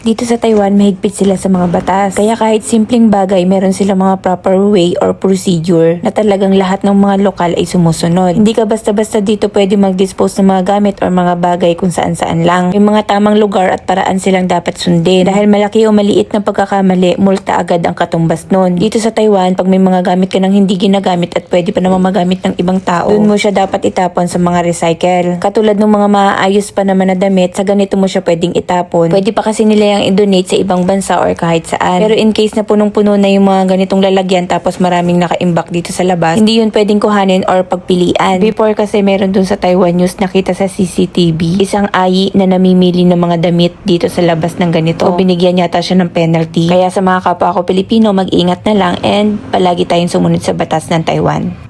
Dito sa Taiwan, mahigpit sila sa mga batas. Kaya kahit simpleng bagay, meron sila mga proper way or procedure na talagang lahat ng mga lokal ay sumusunod. Hindi ka basta-basta dito pwede mag-dispose ng mga gamit or mga bagay kung saan-saan lang. May mga tamang lugar at paraan silang dapat sundin. Dahil malaki o maliit na pagkakamali, multa agad ang katumbas nun. Dito sa Taiwan, pag may mga gamit ka nang hindi ginagamit at pwede pa naman magamit ng ibang tao, dun mo siya dapat itapon sa mga recycle. Katulad ng mga maayos pa naman na damit, sa ganito mo siya pwedeng itapon. Pwede pa kasi nila yung i-donate sa ibang bansa or kahit saan. Pero in case na punong-puno na yung mga ganitong lalagyan tapos maraming naka-imbak dito sa labas, hindi yun pwedeng kuhanin or pagpilian. Before kasi meron dun sa Taiwan news nakita sa CCTV, isang ayi na namimili ng mga damit dito sa labas ng ganito. O binigyan yata siya ng penalty. Kaya sa mga kapwa ko Pilipino, mag-ingat na lang and palagi tayong sumunod sa batas ng Taiwan.